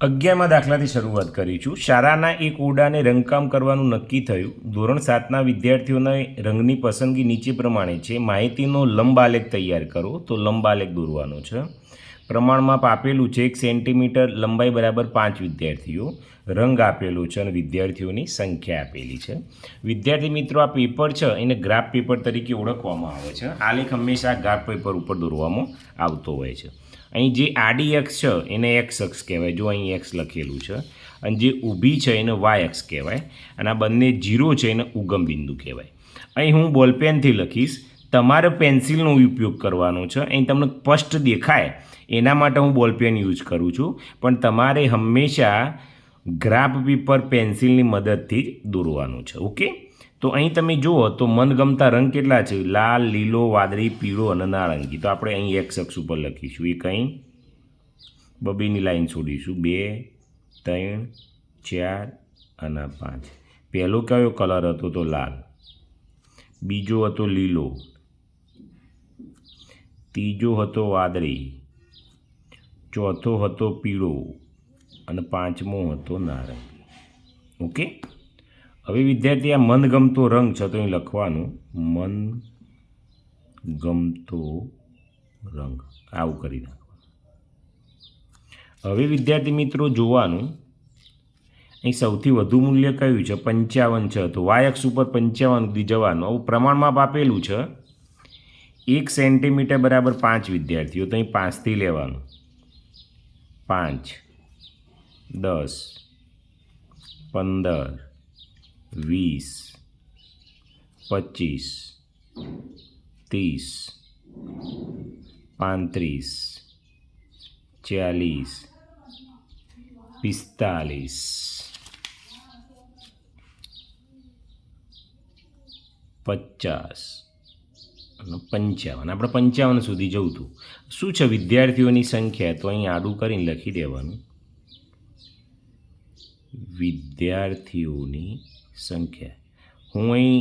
અગિયારમાં દાખલાથી શરૂઆત કરીશું શાળાના એક ઓરડાને રંગકામ કરવાનું નક્કી થયું. ધોરણ સાતના વિદ્યાર્થીઓને રંગની પસંદગી નીચે પ્રમાણે છે. માહિતીનો લંબાલેખ તૈયાર કરો. તો લંબાલેખ દોરવાનો છે. પ્રમાણમાં આપેલું છે એક સેન્ટીમીટર, લંબાઈ બરાબર પાંચ વિદ્યાર્થીઓ. રંગ આપેલો છે અને વિદ્યાર્થીઓની સંખ્યા આપેલી છે. વિદ્યાર્થી મિત્રો, આ પેપર છે, એને ગ્રાફ પેપર તરીકે ઓળખવામાં આવે છે. આ લેખ હંમેશા ગ્રાફ પેપર ઉપર દોરવામાં આવતો હોય છે. અહીં જે આડી એક્સ છે, એને એક્સ અક્ષ કહેવાય. જો અહીં એક્સ લખેલું છે, અને જે ઊભી છે, એને વાય અક્ષ કહેવાય. અને આ બંને જીરો છે, એને ઉગમ બિંદુ કહેવાય. અહીં હું બોલપેનથી લખીશ. તમારે પેન્સિલનો ઉપયોગ કરવાનો છે. અહીં તમને સ્પષ્ટ દેખાય. એના માટે હું બોલપેન યુઝ કરું છું. પણ તમારે હંમેશા ગ્રાફ પેપર પેન્સિલની મદદથી જ દોરવાનું છે. ઓકે તો અહીં તમે જુઓ તો મનગમતા રંગ કેટલા છે? લાલ, લીલો, વાદળી, પીળો અને નારંગી. તો આપણે અહીં એક શખ્સ ઉપર લખીશું. એ કંઈ બબીની લાઈન છોડીશું. બે, ત્રણ, ચાર અને પાંચ. પહેલો કયો કલર હતો તો લાલ? બીજો હતો લીલો. ત્રીજો હતો વાદળી. ચોથો હતો પીળો. અને પાંચમો હતો નારંગી. ઓકે? હવે વિદ્યાર્થી, આ મનગમતો રંગ છે, તો અહીં લખવાનું મન ગમતો રંગ. આવું કરી નાખવાનું. હવે વિદ્યાર્થી મિત્રો, જોવાનું. અહીં સૌથી વધુ મૂલ્ય કયું છે? પંચાવન છે. તો વાયક્ષ ઉપર પંચાવન સુધી જવાનું. આવું પ્રમાણમાં આપેલું છે. એક સેન્ટીમીટર બરાબર પાંચ વિદ્યાર્થીઓ. તો અહીં પાંચથી લેવાનું. પાંચ, દસ, પંદર વીસ, પચીસ, ત્રીસ, પાંત્રીસ, ચાલીસ, પિસ્તાલીસ. પચાસ. પંચાવન. આપણે પંચાવન સુધી જવું હતું શું છે વિદ્યાર્થીઓની સંખ્યા? તો અહીં આડું કરીને લખી દેવાનું. વિદ્યાર્થીઓની સંખ્યા. હું અહીં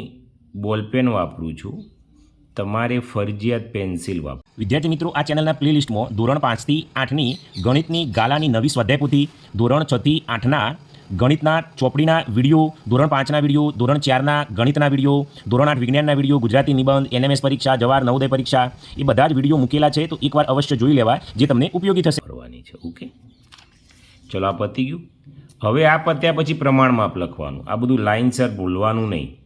બોલપેન વાપરું છું. તમારે ફરજિયાત પેન્સિલ વાપર વિદ્યાર્થી મિત્રો આ ચેનલના પ્લેલિસ્ટમાં ધોરણ પાંચથી આઠની ગણિતની ગાલાની નવી સ્વાધ્યાય પોથી ધોરણ છથી આઠના ગણિતના ચોપડીના વીડિયો ધોરણ પાંચના વીડિયો ધોરણ ચારના ગણિતના વીડિયો ધોરણ આઠ વિજ્ઞાનના વીડિયો ગુજરાતી નિબંધ એનએમએસ પરીક્ષા જવાહર નવોદય પરીક્ષા એ બધા જ વીડિયો મૂકેલા છે તો એકવાર અવશ્ય જોઈ લેવા જે તમને ઉપયોગી થશે. કરવાની છે ઓકે? ચલો આ પતી ગયું. હવે આ પત્યા પછી પ્રમાણ માપ લખવાનું. આ બધું લાઇનસર ભૂલવાનું નહીં.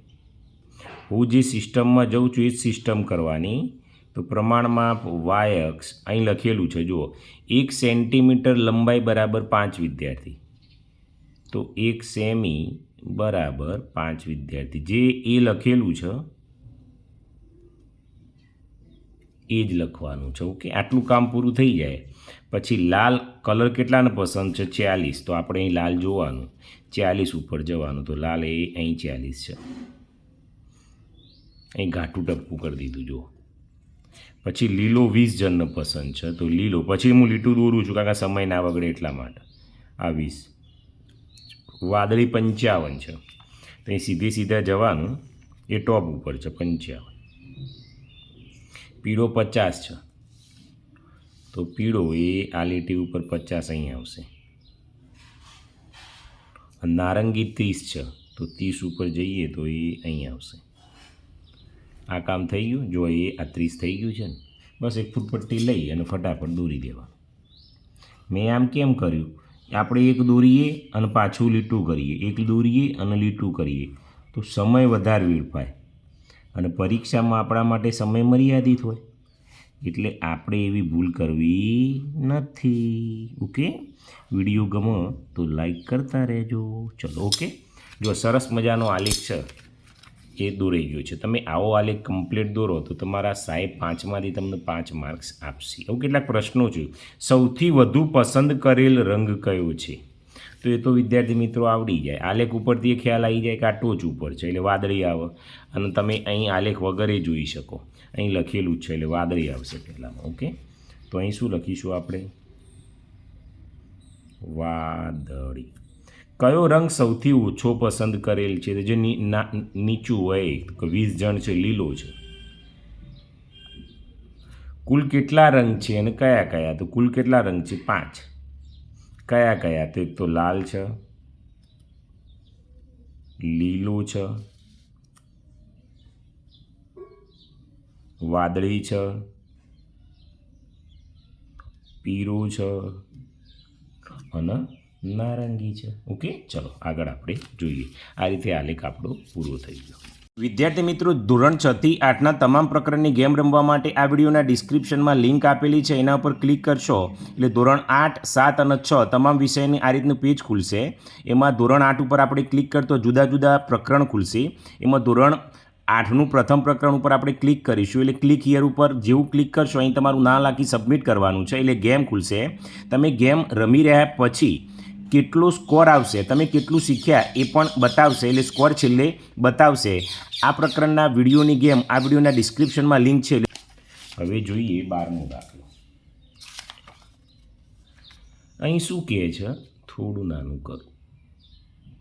હું જે સિસ્ટમમાં જઉં છું એ જ સિસ્ટમ કરવાની. તો પ્રમાણમાં વાય અક્ષ અહીં લખેલું છે, જુઓ. એક સેન્ટીમીટર લંબાઈ બરાબર પાંચ વિદ્યાર્થી. તો એક સેમી બરાબર પાંચ વિદ્યાર્થી. જે એ લખેલું છે એ જ લખવાનું છે. ઓકે, આટલું કામ પૂરું થઈ જાય. પછી લાલ કલર કેટલાને પસંદ છે? ચાલીસ. તો આપણે અહીં લાલ જોવાનું. ચાલીસ ઉપર જવાનું. તો લાલ એ અહીં ચાલીસ છે. અહીં ઘાટું ટપકું કરી દીધું, જુઓ. પછી લીલો વીસ જણને પસંદ છે. તો લીલો. પછી હું લીટું દોરું છું કારણ કે સમય ના બગડે એટલા માટે. આ વીસ. વાદળી પંચાવન છે. તો અહીં સીધે સીધા જવાનું. એ ટોપ ઉપર છે, પંચાવન. પીળો પચાસ છે. તો પીળો એ આ લીટી ઉપર પચાસ અહીં આવશે. નારંગી ત્રીસ છે. તો ત્રીસ ઉપર જઈએ તો એ અહીં આવશે. આ કામ થઈ ગયું? જો એ આ ત્રીસ થઈ ગયું છે ને, બસ એક ફૂટપટ્ટી લઈ અને ફટાફટ દોરી દેવાનું. મેં આમ કેમ કર્યું? આપણે એક દોરીએ અને પાછું લીટું કરીએ. એક દોરીએ અને લીટું કરીએ. તો સમય વધારે વેડફાય. અને પરીક્ષામાં આપણા માટે સમય મર્યાદિત હોય. એટલે આપણે એવી ભૂલ કરવી નથી. ઓકે? વીડિયો ગમો તો લાઈક કરતા રહેજો. ચલો, ઓકે? જો સરસ મજાનો આલેખ છે એ દોરાઈ ગયો છે. તમે આવો આલેખ કમ્પ્લીટ દોરો તો તમારા સાહેબ પાંચમાંથી તમને પાંચ માર્ક્સ આપશે. એવું કેટલાક પ્રશ્નો છે. સૌથી વધુ પસંદ કરેલ રંગ કયો છે? તો એ તો વિદ્યાર્થી મિત્રો આવડી જાય. આલેખ ઉપરથી એ ખ્યાલ આવી જાય કે આ ટોચ ઉપર છે એટલે વાદળી આવે અને તમે અહીં આલેખ વગરે જોઈ શકો. અહીં લખેલું જ છે એટલે વાદળી આવશે પહેલાંમાં. ઓકે? તો અહીં શું લખીશું આપણે? વાદળી. કયો રંગ સૌથી ઓછો પસંદ કરેલ છે? જે નીચું હોય તો વીસ જણ છે, લીલો છે. કુલ કેટલા રંગ છે અને કયા કયા? તો કુલ કેટલા રંગ છે? પાંચ. કયા કયા? તો તો લાલ છે, લીલું છે, વાદળી છે, પીરું છે અને નારંગી છે. ઓકે, ચલો આગળ આપણે જોઈએ. આ રીતે આલેખ આપણો પૂરો થઈ ગયો. વિદ્યાર્થી મિત્રો, ધોરણ છ થી આઠના તમામ પ્રકરણની ગેમ રમવા માટે આ વિડીયોના ડિસ્ક્રિપ્શનમાં લિંક આપેલી છે, એના ઉપર ક્લિક કરશો. એટલે ધોરણ આઠ, સાત અને છ તમામ વિષયની આ રીતનું પેજ ખુલશે. એમાં ધોરણ આઠ ઉપર આપણે ક્લિક કરતો જુદા જુદા પ્રકરણ ખુલશે. એમાં ધોરણ આઠનું પ્રથમ પ્રકરણ ઉપર આપણે ક્લિક કરીશું. એટલે ક્લિક હિયર ઉપર જેવું ક્લિક કરશો, અહીં તમારું નામ લાખી સબમિટ કરવાનું છે. એટલે ગેમ ખુલશે. તમે ગેમ રમી રહ્યા પછી કેટલો સ્કોર આવશે, તમે કેટલું શીખ્યા એ પણ બતાવશે, એટલે સ્કોર છેલ્લે બતાવશે. આ પ્રકરણના વિડીયોની ગેમ, આ વિડીયોના ડિસ્ક્રિપ્શનમાં લિંક છે. હવે જોઈએ બારમો દાખલો. અહીં શું કહે છે? થોડું નાનું કરું.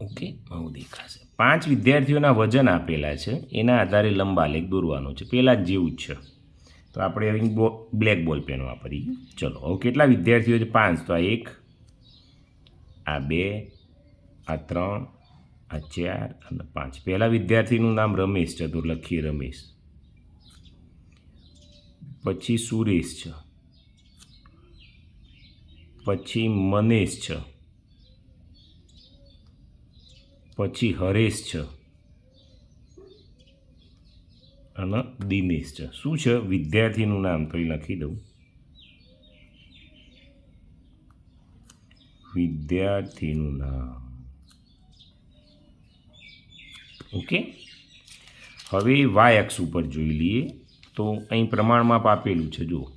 ઓકે, આવું દેખાશે. પાંચ વિદ્યાર્થીઓના વજન આપેલા છે, એના આધારે લંબાલેખ દોરવાનો છે. પહેલાં જ જેવું જ છે. તો આપણે અહીં બ્લેક બોલ પેન વાપરીએ ચલો, હવે કેટલા વિદ્યાર્થીઓ છે? પાંચ. તો આ એક આ બે, આ ત્રણ, આ ચાર અને પાંચ. પહેલા વિદ્યાર્થીનું નામ રમેશ લખીએ રમેશ. પછી સુરેશ છે. પછી મનેશ છે. પછી હરેશ છે. અને દિનેશ છે. શું છે વિદ્યાર્થીનું નામ? તો એ લખી દઉં. વિદ્યાર્થીનું નામ. ઓકે? હવે વાય અક્ષ ઉપર જોઈ લઈએ તો અહીં પ્રમાણમાપ આપેલું છે, જુઓ.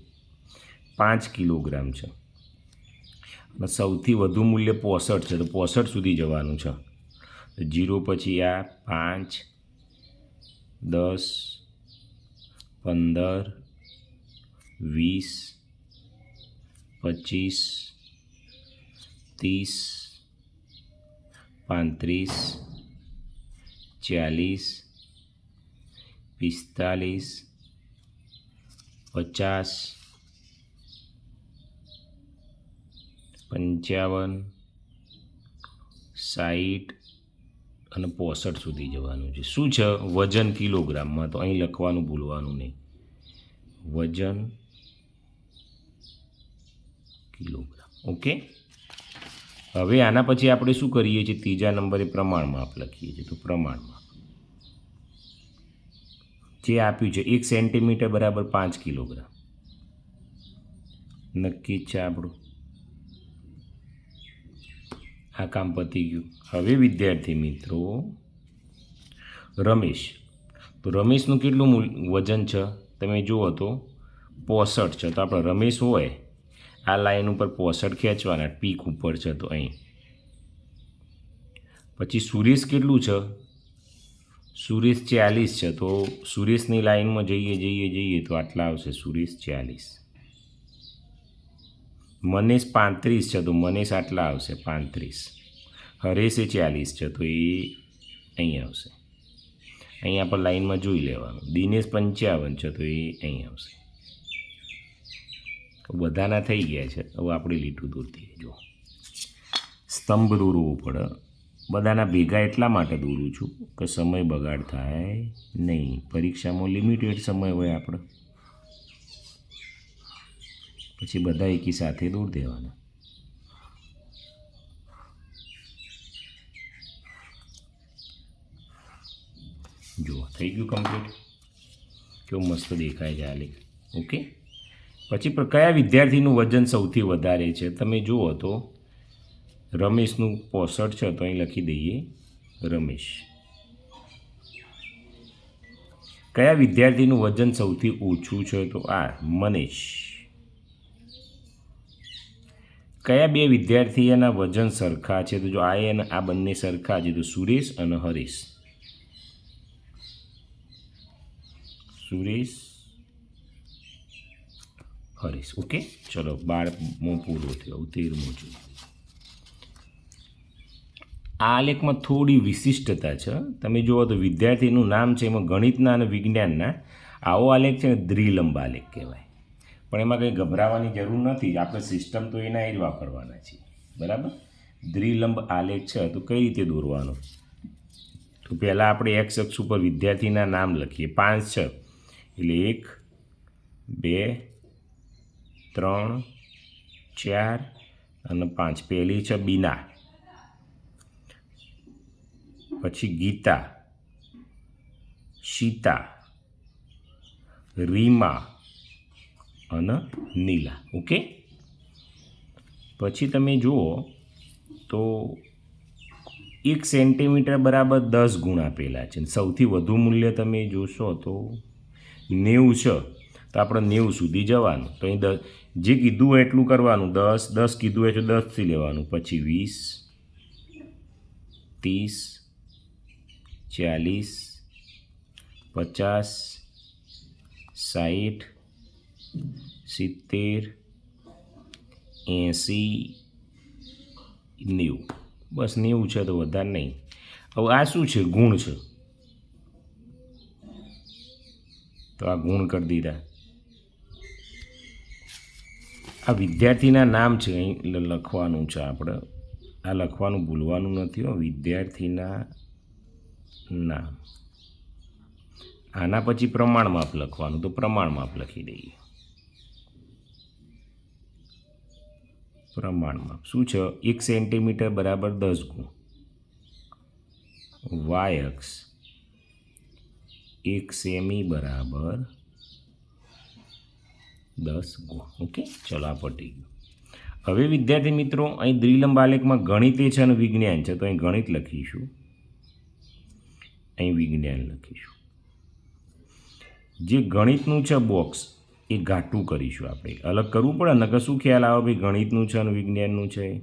પાંચ કિલોગ્રામ છે. અને સૌથી વધુ મૂલ્ય પોસઠ છે, તો પોસઠ સુધી જવાનું છે. જીરો પછી આ પાંચ, દસ, પંદર, વીસ, પચીસ ત્રીસ પાંત્રીસ ચાલીસ પિસ્તાલીસ પચાસ પંચાવન સાઠ અને પોસઠ સુધી જવાનું છે. શું છે? વજન કિલોગ્રામમાં? તો અહીં લખવાનું ભૂલવાનું નહીં. વજન કિલોગ્રામ. ઓકે? હવે આના પછી આપણે શું કરીએ છીએ? ત્રીજા નંબરે પ્રમાણમાપ લખીએ છીએ. તો પ્રમાણમાપ જે આપ્યું છે, એક સેન્ટીમીટર બરાબર પાંચ કિલોગ્રામ. નક્કી જ છે આપણું? આ કામ પતી ગયું. હવે વિદ્યાર્થી મિત્રો, રમેશ. તો રમેશનું કેટલું વજન છે? તમે જુઓ તો, પોસઠ છે. તો આપણે રમેશ હોય આ લાઈન ઉપર પોસઠ ખેંચવાના, પીક ઉપર છે તો અહીં. પછી સુરેશ કેટલું છે? સુરેશ ચાલીસ છે, તો સુરેશની લાઈનમાં જઈએ જઈએ જઈએ તો આટલા આવશે. સુરેશ ચાલીસ. મનેશ પાંત્રીસ છે, તો મનેશ આટલા આવશે, પાંત્રીસ. હરેશે ચાલીસ છે, તો એ અહીં આવશે. અહીંયા આપણે લાઈનમાં જોઈ લેવાનું. દિનેશ પંચાવન છે, તો એ અહીં આવશે. બધાના થઈ ગયા છે. હવે આપણે લીટું દોરતી જો સ્તંભ દોરવો પડે બધાના ભેગા એટલા માટે દોરું છું કે સમય બગાડ થાય નહીં. પરીક્ષામાં લિમિટેડ સમય હોય આપણે. પછી બધા એકી સાથે દૂર દેવાના. જુઓ, થઈ ગયું કમ્પ્લીટ? કેવું મસ્ત દેખાય છે આ લેખ ઓકે? પછી પણ કયા વિદ્યાર્થીનું વજન સૌથી વધારે છે? તમે જુઓ તો, રમેશનું પોસઠ છે, તો અહીં લખી દઈએ, રમેશ. કયા વિદ્યાર્થીનું વજન સૌથી ઓછું છે? તો આ મનીષ. કયા બે વિદ્યાર્થીઓના વજન સરખા છે? તો જો આ અને આ બંને સરખા છે, તો સુરેશ અને હરીશ. સુરેશ હરીશ ઓકે? ચલો બારમો પૂરો થયો તેરમો જોઈએ આ આલેખમાં થોડી વિશિષ્ટતા છે. તમે જુઓ તો વિદ્યાર્થીનું નામ છે એમાં ગણિતના અને વિજ્ઞાનના. આવો આલેખ છે ને દ્વિલંબ આલેખ કહેવાય. પણ એમાં કંઈ ગભરાવાની જરૂર નથી, આપણે સિસ્ટમ તો એના એ જ વાપરવાના છીએ. બરાબર? દ્વિલંબ આલેખ છે, તો કઈ રીતે દોરવાનો? તો પહેલાં આપણે એક્સ અક્ષ ઉપર વિદ્યાર્થીના નામ લખીએ. પાંચ છ. એટલે એક, બે ત્રણ, ચાર અને પાંચ. પહેલી છે બીના. પછી ગીતા સીતા રીમા અને નીલા. ઓકે? પછી તમે જુઓ તો એક સેન્ટીમીટર બરાબર દસ ગુણ આપેલા છે. સૌથી વધુ મૂલ્ય તમે જોશો તો નેવું છે. તો આપણે નેવું સુધી જવાનું. તો અહીં દસ જે કીધું હોય એટલું કરવાનું. દસ દસ કીધું હોય તો દસથી લેવાનું. પછી વીસ, ત્રીસ, ચાલીસ, પચાસ સાઠ સિત્તેર, એંસી, નેવું. બસ નેવું છે તો વધારે નહીં. હવે આ શું છે? ગુણ છે. તો આ ગુણ કરી દીધા. આ વિદ્યાર્થીના નામ છે, અહીં લખવાનું છે આપણે. આ લખવાનું ભૂલવાનું નથી હો, વિદ્યાર્થીના નામ. આના પછી પ્રમાણ માપ લખવાનું, તો પ્રમાણ માપ લખી દઈએ. પ્રમાણ માપ. શું છે? એક સેન્ટીમીટર બરાબર દસ ગુણ. વાયક્સ એક સેમી બરાબર દસ ગુણ. ઓકે? ચલો, આ પટી ગયું. હવે વિદ્યાર્થી મિત્રો, અહીં દ્વિલંબ આલેખમાં ગણિત એ છે અને વિજ્ઞાન છે. તો અહીં ગણિત લખીશું. અહીં વિજ્ઞાન લખીશું. જે ગણિતનું છે બોક્સ, એ ઘાટું કરીશું આપણે. અલગ કરવું પડે, નકર શું ખ્યાલ આવે? ભાઈ, ગણિતનું છે અને વિજ્ઞાનનું છે.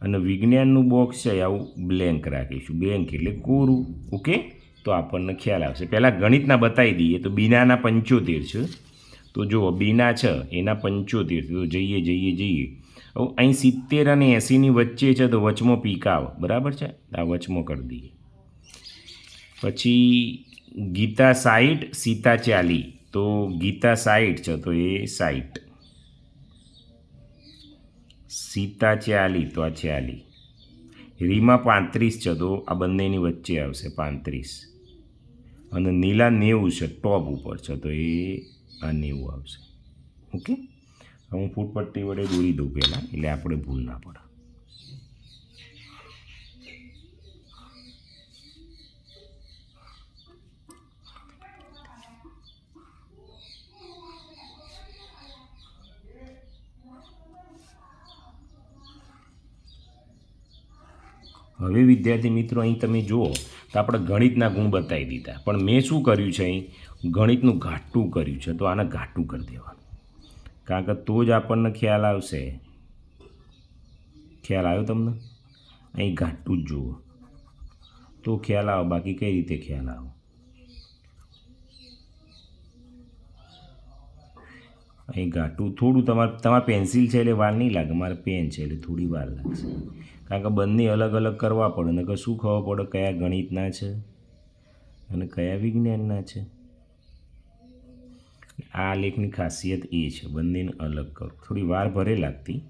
અને વિજ્ઞાનનું બોક્સ છે આવું બ્લેન્ક રાખીશું. બ્લેન્ક એટલે કોરું. ઓકે? તો આપણને ખ્યાલ આવશે. પહેલાં ગણિતના બતાવી દઈએ. તો બીનાના પંચોતેર છે. તો જુઓ બીના છે, એના પંચોતેર, તો જઈએ જઈએ જઈએ. હવે અહીં સિત્તેર અને એંસીની વચ્ચે છે તો વચમાં પીકાવ. બરાબર છે? આ વચમો કરી દઈએ. પછી ગીતા સાઈઠ, સીતા ચાલી તો ગીતા સાઈઠ છે, તો એ સાઈઠ. સીતા ચાલી તો આ ચાલી રીમા પાંત્રીસ છે, તો આ બંનેની વચ્ચે આવશે પાંત્રીસ. અને નીલા નેવું છે, ટોપ ઉપર છે, તો એ આ નેવું આવશે. ઓકે હું ફૂટપટ્ટી વડે દોરી દઉં પહેલાં, એટલે આપણે ભૂલ ના પડે. હવે વિદ્યાર્થી મિત્રો, અહીં તમે જુઓ તો આપણે ગણિતના ગુણ બતાવી દીધા. પણ મેં શું કર્યું છે અહીં? ગણિતનું ઘાટું કર્યું છે, તો આને ઘાટું કરી દેવાનું. કારણ કે તો જ આપણને ખ્યાલ આવશે. ખ્યાલ આવ્યો તમને? અહીં ઘાટું જ જુઓ. તો ખ્યાલ આવે, બાકી કઈ રીતે ખ્યાલ આવે? અહીં ઘાટું. થોડું તમારે તમારે પેન્સિલ છે એટલે વાર નહીં લાગે, મારે પેન છે એટલે થોડી વાર લાગશે. કારણ કે બંને અલગ અલગ કરવા પડે, નકર શું ખબર પડે કયા ગણિતના છે અને કયા વિજ્ઞાનના છે. આ લેખની ખાસિયત એ છે, બંનેને અલગ કરો. થોડી વાર ભરે લાગતી,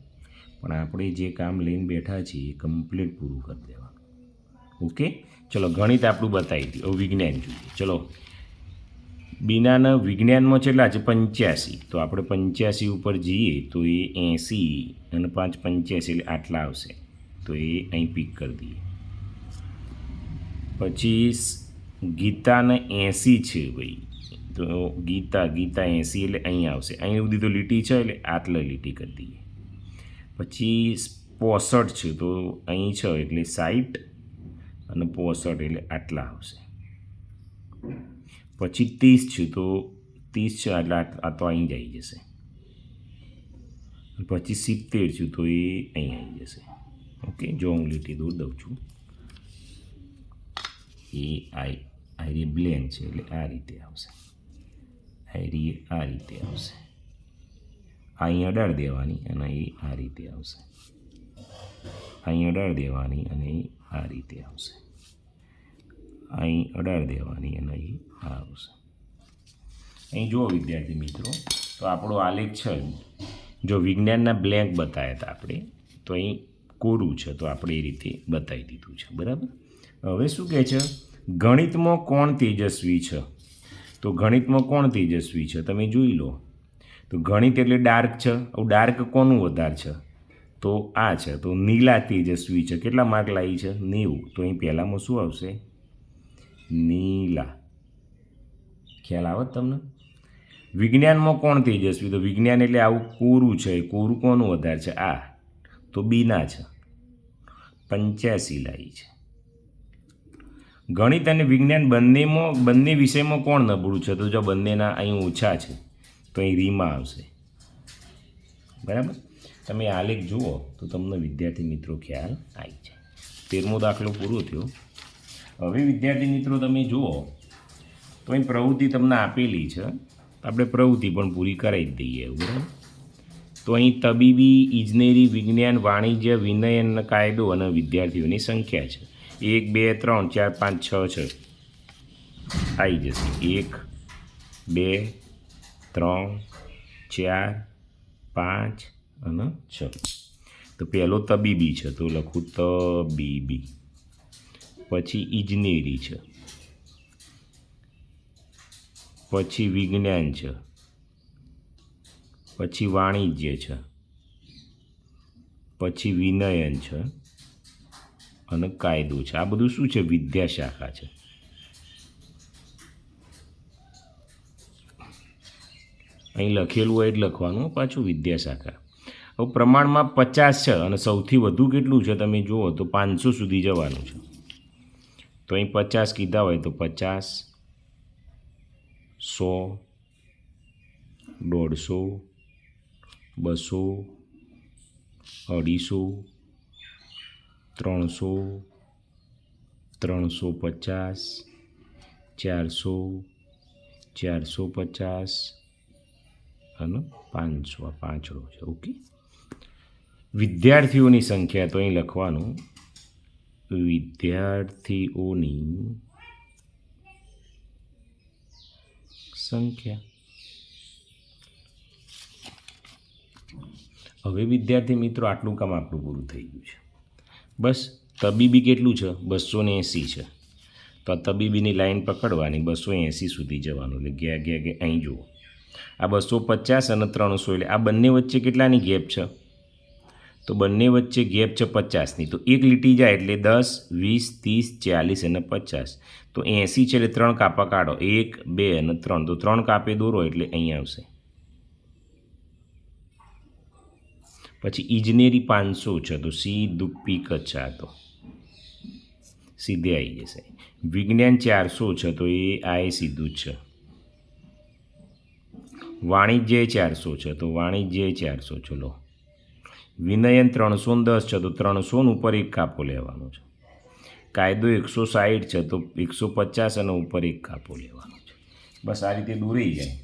પણ આપણે જે કામ લઈને બેઠા છીએ એ કમ્પ્લીટ પૂરું કરી દેવાનું. ઓકે? ચલો, ગણિત આપણું બતાવી દઉં વિજ્ઞાન જોઈએ. ચલો બીનાના વિજ્ઞાનમાં છેલ્લા છે પંચ્યાસી. તો આપણે પંચ્યાસી ઉપર જઈએ તો એ એંસી અને પાંચ પંચ્યાસી એટલે આટલા આવશે. તો એ અહીં પીક કરી દઈએ. પછી ગીતાને એંસી છે ભાઈ. તો ગીતા ગીતા એંસી એટલે અહીં આવશે. અહીં સુધી તો લીટી છે એટલે આટલા લીટી કરી દઈએ. પછી પોસઠ છે તો અહીં છે એટલે સાઠ અને પોસઠ એટલે આટલા આવશે. પછી ત્રીસ છે, તો ત્રીસ છે, એટલે આ તો અહીં જ આવી જશે. પછી સિત્તેર છું, તો એ અહીં આવી જશે. ઓકે, જો હું લીટી દૂર દઉં છું. એ આઈ આઈ બ્લેન છે, એટલે આ રીતે આવશે. આઈ આ રીતે આવશે. અહીં અડાડ દેવાની અને એ આ રીતે આવશે. અહીં અડાડ દેવાની અને એ આ રીતે આવશે. અહીં અડાડ દેવાની અને અહીં આવશે. અહીં જુઓ વિદ્યાર્થી મિત્રો, તો આપણો આલેખ છે જો વિજ્ઞાનના બ્લેન્ક બતાવ્યા હતા આપણે, તો અહીં કોરું છે, તો આપણે એ રીતે બતાવી દીધું છે, બરાબર? હવે શું કહે છે? ગણિતમાં કોણ તેજસ્વી છે? તો ગણિતમાં કોણ તેજસ્વી છે? તમે જોઈ લો. તો ગણિત એટલે ડાર્ક છે. હવે ડાર્ક કોનું વધારે છે? તો આ છે. તો નીલા તેજસ્વી છે. કેટલા માર્ક લાવી છે? નેવું. તો અહીં પહેલાંમાં શું આવશે? નીલા. ખ્યાલ આવે તમને? વિજ્ઞાનમાં કોણ તેજસ્વી? તો વિજ્ઞાન એટલે આવું કોરું છે. કોરું કોનું વધારે છે? આ. તો બીના છે. પંચ્યાસી લાઈ છે. ગણિત અને વિજ્ઞાન બંનેમાં, બંને વિષયમાં કોણ નબળું છે? તો જો બંનેના અહીં ઓછા છે, તો અહીં રીમાં આવશે. બરાબર? તમે આલેખ જુઓ, તો તમને વિદ્યાર્થી મિત્રો ખ્યાલ આવી જાય. તેરમો દાખલો પૂરો થયો. હવે વિદ્યાર્થી મિત્રો, તમે જુઓ, તો અહીં પ્રવૃત્તિ તમને આપેલી છે. આપણે પ્રવૃત્તિ પણ પૂરી કરાવી જ દઈએ બરાબર તો અહીં તબીબી, ઇજનેરી, વિજ્ઞાન, વાણિજ્ય વિનયન કાયદો અને વિદ્યાર્થીઓની સંખ્યા છે. એક, બે, ત્રણ, ચાર, પાંચ, છ, છે. આવી જશે. એક, બે, ત્રણ, ચાર, પાંચ અને છ. તો પહેલો તબીબી છે, તો લખું તબીબી. પછી ઇજનેરી છે. પછી વિજ્ઞાન છે. પછી વાણિજ્ય છે. પછી વિનયન છે. અને કાયદો છે. આ બધું શું છે? વિદ્યાશાખા છે. અહીં લખેલું હોય જ લખવાનું, પાછું વિદ્યાશાખા હવે પ્રમાણમાં પચાસ છે અને સૌથી વધુ કેટલું છે તમે જુઓ તો પાંચસો સુધી જવાનું છે. તો અહીં પચાસ કીધા હોય તો પચાસ, સો, દોઢસો, બસો, અઢીસો, ત્રણસો ત્રણસો પચાસ, ચારસો ચારસો પચાસ અને પાંચસો, આ પાંચડો છે, ઓકે? વિદ્યાર્થીઓની સંખ્યા તો અહીં લખવાનું વિદ્યાર્થીઓની સંખ્યા. હવે વિદ્યાર્થી મિત્રો, આટલું કામ આપણું પૂરું થઈ ગયું છે. બસ, તબીબી કેટલું છે? બસો ને એંસી છે. તો આ તબીબીની લાઈન પકડવાની બસો એંસી સુધી જવાનું. એટલે ગયા ગયા ગયા અહીં જુઓ. આ બસો પચાસ અને ત્રણસો એટલે આ બંને વચ્ચે કેટલાની ગેપ છે? તો બંને વચ્ચે ગેપ છે પચાસની. તો એક લીટી જાય એટલે દસ, વીસ, ત્રીસ, ચાલીસ અને પચાસ. તો એંસી છે એટલે ત્રણ કાપા કાઢો. એક, બે અને ત્રણ. તો ત્રણ કાપે દોરો એટલે અહીં આવશે. પછી ઇજનેરી પાંચસો છે. તો સીધું પીક જ તો સીધે આવી જશે. વિજ્ઞાન ચારસો છે. તો એ આ એ સીધું જ છે. વાણિજ્ય ચારસો છે. તો વાણિજ્ય ચારસો. ચલો. વિનયન ત્રણસો દસ છે, તો ત્રણસો ઉપર એક કાપો લેવાનો છે. કાયદો એકસો સાઠ છે, તો એકસો પચાસ અને ઉપર એક કાપો લેવાનો છે. બસ આ રીતે દોરી જાય.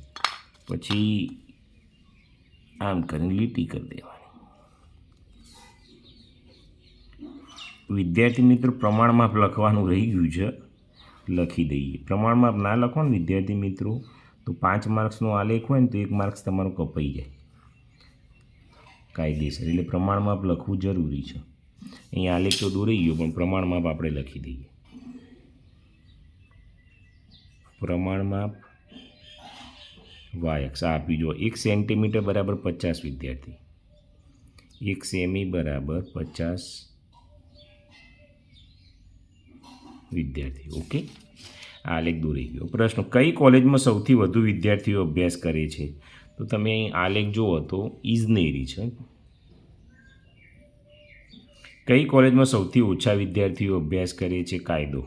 પછી આમ કરીને લીટી કરી દેવાની. વિદ્યાર્થી મિત્રો પ્રમાણમાં લખવાનું રહી ગયું છે. લખી દઈએ. પ્રમાણમાં ના લખો ને વિદ્યાર્થી મિત્રો, તો પાંચ માર્ક્સનો આલેખ હોય ને તો એક માર્ક્સ તમારો કપાઈ જાય. કાયદેસર એટલે પ્રમાણમાપ લખવું જરૂરી છે. અહીં આલેખ તો દોરાઈ ગયો, પણ પ્રમાણમાપ આપણે લખી દઈએ. પ્રમાણમાપ વાયક્ષ આપી જો એક સેન્ટીમીટર બરાબર પચાસ વિદ્યાર્થી. એક સેમી બરાબર પચાસ વિદ્યાર્થી. ઓકે? આ લેખ દોરી ગયો. પ્રશ્ન, કઈ કોલેજમાં સૌથી વધુ વિદ્યાર્થીઓ અભ્યાસ કરે છે? તો તમે અહીં આલેખ જુઓ તો ઇજનેરી છે. કઈ કોલેજમાં સૌથી ઓછા વિદ્યાર્થીઓ અભ્યાસ કરે છે કાયદો?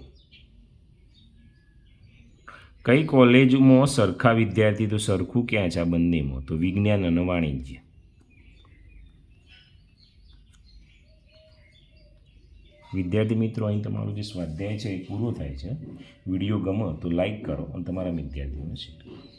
કઈ કોલેજમાં સરખા વિદ્યાર્થી તો સરખું ક્યાં છે આ બંનેમાં? તો વિજ્ઞાન અને વાણિજ્ય. વિદ્યાર્થી મિત્રો, અહીં તમારું જે સ્વાધ્યાય છે એ પૂરો થાય છે. વીડિયો ગમો તો લાઈક કરો અને તમારા વિદ્યાર્થીઓને શેર કરો.